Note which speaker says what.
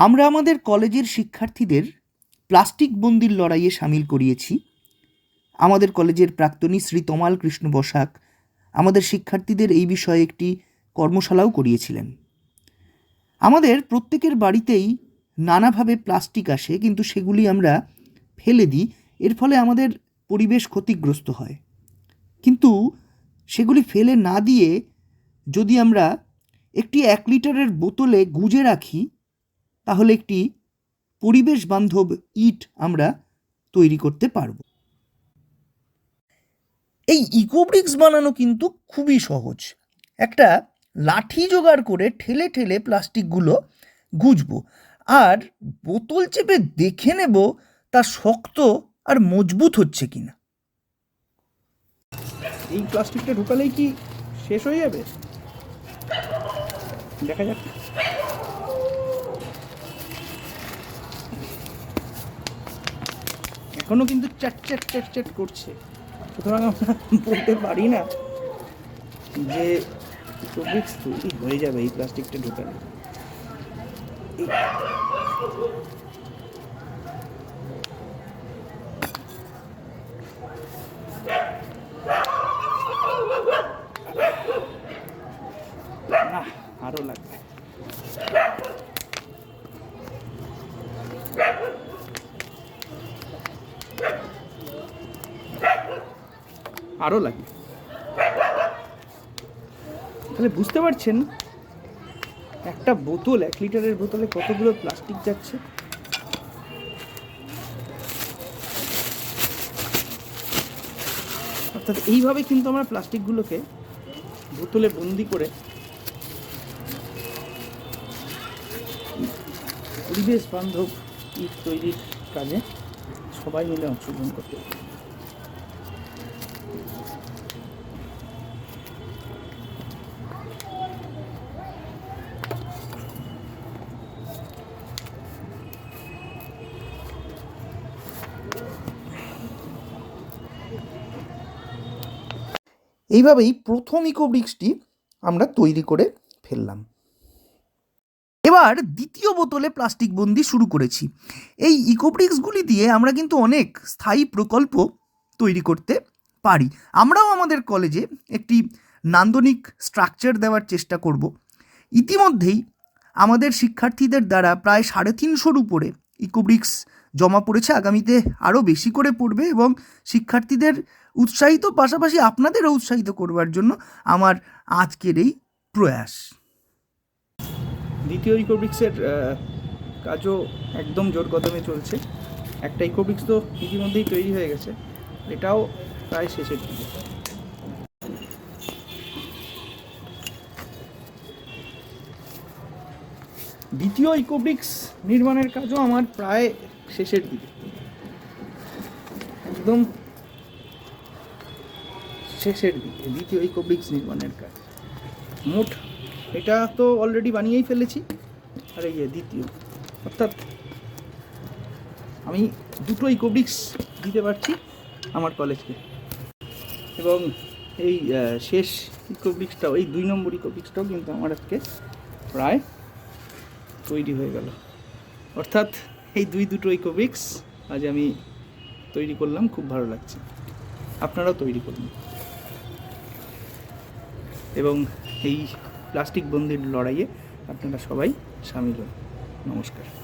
Speaker 1: আমরা আমাদের কলেজের শিক্ষার্থীদের প্লাস্টিক বন্দির লড়াইয়ে সামিল করিয়েছি। আমাদের কলেজের প্রাক্তনী শ্রী তমাল কৃষ্ণ বসাক আমাদের শিক্ষার্থীদের এই বিষয়ে একটি কর্মশালাও করিয়েছিলেন। আমাদের প্রত্যেকের বাড়িতেই নানাভাবে প্লাস্টিক আসে, কিন্তু সেগুলি আমরা ফেলে দিই। এর ফলে আমাদের পরিবেশ ক্ষতিগ্রস্ত হয়। কিন্তু সেগুলি ফেলে না দিয়ে যদি আমরা একটি এক লিটারের বোতলে গুজে রাখি তাহলে একটি পরিবেশ বান্ধব ইট আমরা তৈরি করতে পারব। এই ইকোব্রিক্স বানানো কিন্তু খুবই সহজ। একটা লাঠি জোগাড় করে ঠেলে ঠেলে প্লাস্টিকগুলো গুজবো আর বোতল চেপে দেখে নেব তা শক্ত আর মজবুত হচ্ছে কিনা।
Speaker 2: এই প্লাস্টিকটা ঢুকালেই কি শেষ হয়ে যাবে? দেখা যাক। এখনও কিন্তু চ্যাট চ্যাট চ্যাট চ্যাট করছে। সুতরাং আমরা বলতে পারি না যে তৈরি হয়ে যাবে এই প্লাস্টিকটা ঢুকালে। আরও লাগবে। আরও লাগে। তাহলে বুঝতে পারছেন, একটা বোতল, এক লিটারের বোতলে কতগুলো প্লাস্টিক যাচ্ছে? অর্থাৎ এইভাবে কিন্তু আমরা প্লাস্টিকগুলোকে বোতলে বন্দি করে পরিবেশ বান্ধব ইট তৈরির কাজে সবাই মিলে অংশগ্রহণ করতে পারি।
Speaker 1: এইভাবেই প্রথম ইকোব্রিক্সটি আমরা তৈরি করে ফেললাম। এবার দ্বিতীয় বোতলে প্লাস্টিক বন্দি শুরু করেছি। এই ইকোব্রিক্সগুলি দিয়ে আমরা কিন্তু অনেক স্থায়ী প্রকল্প তৈরি করতে পারি। আমরাও আমাদের কলেজে একটি নান্দনিক স্ট্রাকচার দেওয়ার চেষ্টা করব। ইতিমধ্যেই আমাদের শিক্ষার্থীদের দ্বারা প্রায় সাড়ে তিনশোর উপরে ইকোব্রিক্স জমা পড়েছে। আগামীতে আরও বেশি করে পড়বে এবং শিক্ষার্থীদের উৎসাহিত পাশাপাশি আপনাদেরও উৎসাহিত করবার জন্য আমার আজকের এই প্রয়াস।
Speaker 2: দ্বিতীয় ইকোব্রিক্সের কাজও একদম জোর কদমে চলছে। একটা ইকোব্রিক্স তো ইতিমধ্যেই তৈরি হয়ে গেছে। এটাও প্রায় শেষের দিকে। দ্বিতীয় ইকোব্রিক্স নির্মাণের কাজও আমার প্রায় শেষের দিকে। একদম শেষের দিকে, দ্বিতীয় ইকোব্রিক্স নির্মাণের কাজ। মোট, এটা তো অলরেডি বানিয়েই ফেলেছি, আর এই যে দ্বিতীয়। অর্থাৎ, আমি দুটো ইকোব্রিক্স দিতে পারছি আমার কলেজকে। এবং এই শেষ ইকোব্রিক্সটাও এই দুই নম্বর ইকোব্রিক্সটাও কিন্তু আমার আজকে প্রায় তৈরি হয়ে গেল। অর্থাৎ, এই দুই দুটো ইকোব্রিক্স আজ আমি তৈরি করলাম, খুব ভালো লাগছে। আপনারাও তৈরি করুন। এবং এই প্লাস্টিক বন্দির লড়াইয়ে আপনারা সবাই সামিল হন। নমস্কার।